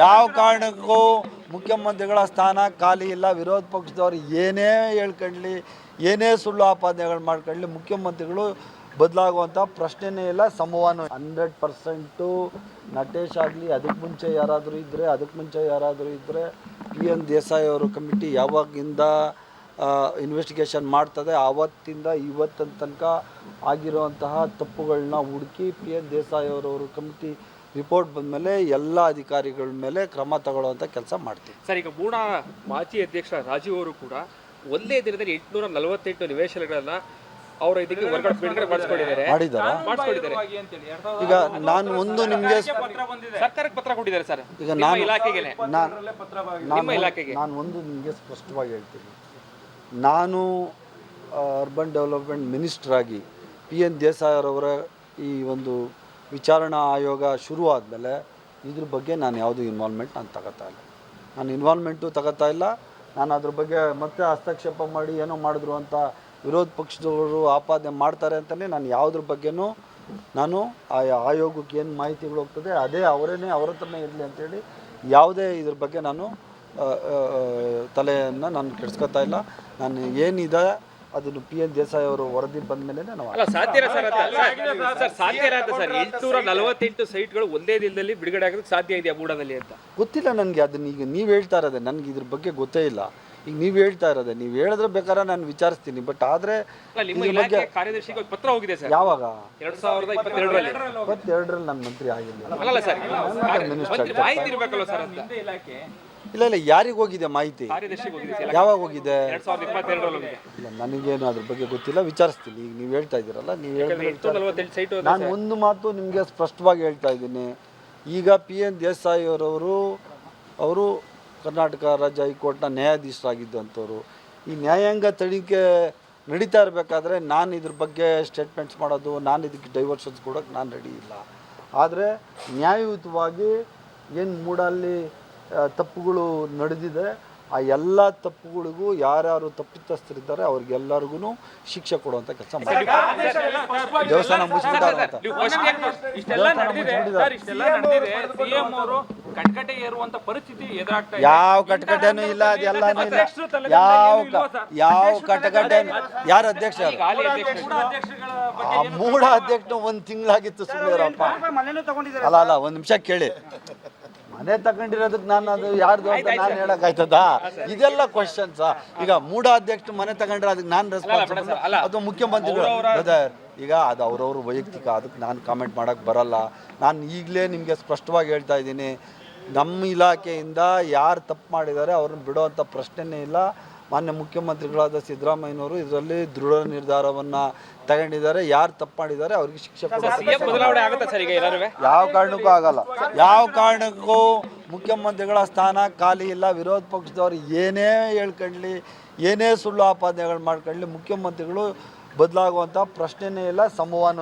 ಯಾವ ಕಾರಣಕ್ಕೂ ಮುಖ್ಯಮಂತ್ರಿಗಳ ಸ್ಥಾನ ಖಾಲಿ ಇಲ್ಲ. ವಿರೋಧ ಪಕ್ಷದವ್ರು ಏನೇ ಹೇಳ್ಕೊಳ್ಳಿ, ಏನೇ ಸುಳ್ಳು ಆಪಾದನೆಗಳು ಮಾಡ್ಕೊಳ್ಳಿ, ಮುಖ್ಯಮಂತ್ರಿಗಳು ಬದಲಾಗುವಂಥ ಪ್ರಶ್ನೆನೇ ಇಲ್ಲ ಸಂವಹನ ಹಂಡ್ರೆಡ್ ಪರ್ಸೆಂಟು ನಟೇಶ್ ಆಗಲಿ, ಅದಕ್ಕೆ ಮುಂಚೆ ಯಾರಾದರೂ ಇದ್ದರೆ ಅದಕ್ಕೆ ಮುಂಚೆ ಯಾರಾದರೂ ಇದ್ದರೆ ಪಿ ಎನ್ ದೇಸಾಯಿ ಅವರು ಕಮಿಟಿ ಯಾವಾಗಿಂದ ಇನ್ವೆಸ್ಟಿಗೇಷನ್ ಮಾಡ್ತದೆ, ಆವತ್ತಿಂದ ಇವತ್ತಿನ ತನಕ ಆಗಿರುವಂತಹ ತಪ್ಪುಗಳನ್ನ ಹುಡುಕಿ ಪಿ ಎನ್ ದೇಸಾಯಿ ಅವರವರು ಕಮಿಟಿ ರಿಪೋರ್ಟ್ ಬಂದಮೇಲೆ ಎಲ್ಲ ಅಧಿಕಾರಿಗಳ ಮೇಲೆ ಕ್ರಮ ತಗೊಳ್ಳುವಂಥ ಕೆಲಸ ಮಾಡ್ತೀವಿ. ಸರ್ ಈಗ ಮೂಡ ಮಾಜಿ ಅಧ್ಯಕ್ಷ ರಾಜೀವ್ ಅವರು ಕೂಡ ಒಂದೇ ದಿನದಲ್ಲಿ ಎಂಟುನೂರ ನಲವತ್ತೆಂಟು ನಿವೇಶನಗಳನ್ನ ಅವರ ಇದಕ್ಕೆ ಹೊರಗಡೆ ಬಿಡುಗಡೆ ಮಾಡಿಸ್ಕೊಂಡಿದ್ದಾರೆ. ಮಾಡಿದಾರ ಮಾಡಿಸ್ಕೊಂಡಿದ್ದಾರೆ. ಈಗ ನಾನು ಒಂದು ನಿಮಗೆ ಸರ್ಕಾರಕ್ಕೆ ಪತ್ರ ಕೊಟ್ಟಿದ್ದಾರೆ ಸರ್. ಈಗ ನಿಮ್ಮ ನಾನು ಇಲಾಖೆಗೆನೆ. ನಾನು ನಿಮ್ಮ ಇಲಾಖೆಗೆ. ನಾನು ಒಂದು ನಿಮಗೆ ಸ್ಪಷ್ಟವಾಗಿ ಹೇಳ್ತೀನಿ. ನಾನು ಅರ್ಬನ್ ಡೆವಲಪ್ಮೆಂಟ್ ಮಿನಿಸ್ಟ್ರಾಗಿ ಪಿ ಎನ್ ದೇಸಾಯರವರ ಈ ಒಂದು ವಿಚಾರಣಾ ಆಯೋಗ ಶುರು ಆದಮೇಲೆ ಇದ್ರ ಬಗ್ಗೆ ನಾನು ಯಾವುದೂ ಇನ್ವಾಲ್ವ್ಮೆಂಟ್ ನಾನು ತಗೋತಾ ಇಲ್ಲ. ನಾನು ಇನ್ವಾಲ್ವ್ಮೆಂಟು ತಗೋತಾ ಇಲ್ಲ. ನಾನು ಅದ್ರ ಬಗ್ಗೆ ಮತ್ತೆ ಹಸ್ತಕ್ಷೇಪ ಮಾಡಿ ಏನೋ ಮಾಡಿದ್ರು ಅಂತ ವಿರೋಧ ಪಕ್ಷದವರು ಆಪಾದನೆ ಮಾಡ್ತಾರೆ ಅಂತಲೇ ನಾನು ಯಾವುದ್ರ ಬಗ್ಗೆನೂ ನಾನು ಆ ಆಯೋಗಕ್ಕೆ ಏನು ಮಾಹಿತಿಗಳು ಹೋಗ್ತದೆ ಅದೇ ಅವರೇನೆ ಅವ್ರ ಹತ್ರನೇ ಇರಲಿ ಅಂತೇಳಿ ಯಾವುದೇ ಇದ್ರ ಬಗ್ಗೆ ನಾನು ತಲೆಯನ್ನು ನಾನು ಕೆಡಿಸ್ಕೊತಾ ಇಲ್ಲ. ನಾನು ಏನಿದೆ ಅದನ್ನು ಪಿ ಎನ್ ದೇಸಾಯಿ ಅವರು ವರದಿ ಬಂದ ಮೇಲೆ ನಾವು ಅಲ್ಲ ಸಾಧ್ಯ ಸರ್ ಅಂತ ಸರ್, ಸಾಧ್ಯ ಇರತ್ತೆ ಸರ್ ಎಂಟುನೂರ ನಲವತ್ತೆಂಟು ಸೈಟ್ಗಳು ಒಂದೇ ದಿನದಲ್ಲಿ ಬಿಡುಗಡೆ ಆಗೋದಕ್ಕೆ ಸಾಧ್ಯ ಇದೆಯಾ ಮೂಡದಲ್ಲಿ ಅಂತ? ಗೊತ್ತಿಲ್ಲ ನನಗೆ ಅದನ್ನ ಈಗ ನೀವು ಹೇಳ್ತಾ ಇರೋದೆ ನನಗೆ ಇದ್ರ ಬಗ್ಗೆ ಗೊತ್ತೇ ಇಲ್ಲ. ಈಗ ನೀವು ಹೇಳ್ತಾ ಇರೋದೆ ನೀವು ಹೇಳಿದ್ರೆ ಬೇಕಾದ್ರೆ ನಾನು ವಿಚಾರಿಸ್ತೀನಿ ಬಟ್ ಆದರೆ ಕಾರ್ಯದರ್ಶಿಗೆ ಒಂದು ಪತ್ರ ಹೋಗಿದೆ ಸರ್. ಯಾವಾಗ? ಎರಡ್ ಸಾವಿರದ ಇಪ್ಪತ್ತೆರಡರಲ್ಲಿ. ಇಪ್ಪತ್ತೆರಡರಲ್ಲಿ ನಾನು ಮಂತ್ರಿ ಆಗಿಲ್ಲ. ಅಲ್ಲಲ್ಲ ಸರ್ ಒಂದು ಮಾಹಿತಿ ಇರ್ಬೇಕಲ್ಲ ಸರ್ ಅಂತ. ಇಲ್ಲ ಇಲ್ಲ ಯಾರಿಗೆ ಹೋಗಿದೆ ಮಾಹಿತಿ? ಕಾರ್ಯದರ್ಶಿಗೆ ಹೋಗಿದೆ ಸರ್. ಯಾವಾಗ ಹೋಗಿದೆ? ಎರಡ್ ಸಾವಿರದ ಇಪ್ಪತ್ತೆರಡರಲ್ಲಿ ಹೋಗಿದೆ. ಇಲ್ಲ ನನಗೇನು ಅದ್ರ ಬಗ್ಗೆ ಗೊತ್ತಿಲ್ಲ ವಿಚಾರಿಸ್ತೀನಿ. ಈಗ ನೀವು ಹೇಳ್ತಾ ಇದ್ದೀರಲ್ಲ ನೀವು ಹೇಳಿದ್ರೆ ಎಂಟುನೂರ ನಲವತ್ತೆಂಟು ಸೈಟ್ ನಾನು ಒಂದು ಮಾತು ನಿಮಗೆ ಸ್ಪಷ್ಟವಾಗಿ ಹೇಳ್ತಾ ಇದ್ದೀನಿ. ಈಗ ಪಿ ಎನ್ ದೇಸಾಯಿ ಅವರವರು ಅವರು ಕರ್ನಾಟಕ ರಾಜ್ಯ ಹೈಕೋರ್ಟ್ನ ನ್ಯಾಯಾಧೀಶರಾಗಿದ್ದಂಥವ್ರು. ಈ ನ್ಯಾಯಾಂಗ ತನಿಖೆ ನಡೀತಾ ಇರಬೇಕಾದ್ರೆ ನಾನು ಇದ್ರ ಬಗ್ಗೆ ಸ್ಟೇಟ್ಮೆಂಟ್ಸ್ ಮಾಡೋದು ನಾನು ಇದಕ್ಕೆ ಡೈವರ್ಷನ್ಸ್ ಕೊಡೋಕೆ ನಾನು ರೆಡಿ ಇಲ್ಲ. ಆದರೆ ನ್ಯಾಯಯುತವಾಗಿ ಏನು ಮೂಡಲ್ಲಿ ತಪ್ಪುಗಳು ನಡೆದಿದೆ. ಆ ಎಲ್ಲ ತಪ್ಪುಗಳಿಗೂ ಯಾರ್ಯಾರು ತಪ್ಪಿತಸ್ಥರಿದ್ದಾರೆ ಅವ್ರಿಗೆಲ್ಲರಿಗೂ ಶಿಕ್ಷೆ ಕೊಡುವಂತ ಕೆಲಸ ಮಾಡಿ ದೇವಸ್ಥಾನ ಮುಚ್ಚಿಬಿಟ್ಟಾರ ಅಂತ. ನೀವು first ಯಾಕೆ ಇಷ್ಟೆಲ್ಲ ನಡೆದಿದೆ. ಸರ್ ಇಷ್ಟೆಲ್ಲ ನಡೆದಿದೆ. ಸಿಎಂ ಅವರು ಕಟ್ಕಟೆ ಏರುವಂತ ಪರಿಸ್ಥಿತಿ ಎದುರಾಗ್ತಾ ಇದೆ. ಯಾವ ಕಟಕಟೆನೂ ಇಲ್ಲ ಅದೆಲ್ಲಾನು ಇಲ್ಲ. ಯಾವ ಯಾವ ಕಟಕಟೆ ಯಾರು ಅಧ್ಯಕ್ಷ ಮೂಢ ಅಧ್ಯಕ್ಷ ಒಂದ್ ತಿಂಗಳಾಗಿತ್ತು ಸುಮ್ಮನೆ ಅಲ್ಲ ಅಲ್ಲ ಒಂದ್ ನಿಮಿಷ ಕೇಳಿ. ಮನೆ ತಗೊಂಡಿರೋದಕ್ಕೆ ನಾನು ಅದು ಯಾರ್ದು ಅಂತ ನಾನು ಹೇಳಕ್ಕಾಯ್ತದ? ಇದೆಲ್ಲ ಕ್ವಶನ್ಸ್ ಈಗ ಮೂಢ ಅಧ್ಯಕ್ಷ ಮನೆ ತಗೊಂಡ್ರೆ ಅದಕ್ಕೆ ನಾನು ರೆಸ್ಪಾನ್ಸಿಬಲ್ ಅದು ಮುಖ್ಯಮಂತ್ರಿಗಳು. ಈಗ ಅದು ಅವ್ರವ್ರ ವೈಯಕ್ತಿಕ ಅದಕ್ಕೆ ನಾನು ಕಾಮೆಂಟ್ ಮಾಡೋಕ್ಕೆ ಬರಲ್ಲ. ನಾನು ಈಗಲೇ ನಿಮಗೆ ಸ್ಪಷ್ಟವಾಗಿ ಹೇಳ್ತಾ ಇದ್ದೀನಿ. ನಮ್ಮ ಇಲಾಖೆಯಿಂದ ಯಾರು ತಪ್ಪು ಮಾಡಿದ್ದಾರೆ ಅವ್ರನ್ನ ಬಿಡೋವಂಥ ಪ್ರಶ್ನೆನೇ ಇಲ್ಲ. ಮಾನ್ಯ ಮುಖ್ಯಮಂತ್ರಿಗಳಾದ ಸಿದ್ದರಾಮಯ್ಯನವರು ಇದರಲ್ಲಿ ದೃಢ ನಿರ್ಧಾರವನ್ನು ತಗೊಂಡಿದ್ದಾರೆ. ಯಾರು ತಪ್ಪು ಮಾಡಿದ್ದಾರೆ ಅವ್ರಿಗೆ ಶಿಕ್ಷೆ ಯಾವ ಕಾರಣಕ್ಕೂ ಆಗಲ್ಲ. ಯಾವ ಕಾರಣಕ್ಕೂ ಮುಖ್ಯಮಂತ್ರಿಗಳ ಸ್ಥಾನ ಖಾಲಿ ಇಲ್ಲ. ವಿರೋಧ ಪಕ್ಷದವರು ಏನೇ ಹೇಳ್ಕೊಳ್ಳಿ ಏನೇ ಸುಳ್ಳು ಆಪಾದನೆಗಳು ಮಾಡ್ಕೊಳ್ಳಿ ಮುಖ್ಯಮಂತ್ರಿಗಳು ಬದಲಾಗುವಂಥ ಪ್ರಶ್ನೆನೇ ಇಲ್ಲ ಸಂವಹನ